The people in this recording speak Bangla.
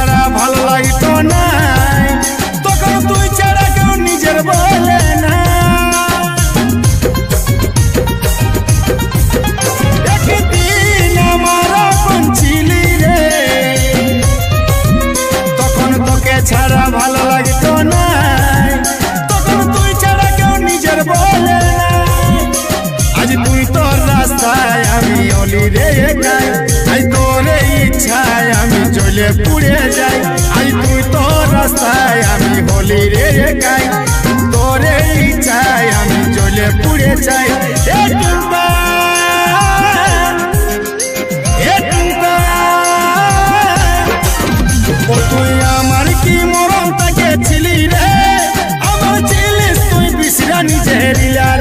ছাড়া ভালো লাগতো নাই তখন তুই ছাড়া কেউ নিজের বলে না। রে, তখন তোকে ছাড়া ভালো লাগতো নিজের আজ তোর রাস্তায় আমি অলি রে আজ ইচ্ছায় আমি চলে পুড়ে তুই আমার কি মরণ তাকে ছিলি রে? আমার ছিলিস তুই বিশ্রা নিজে রিলার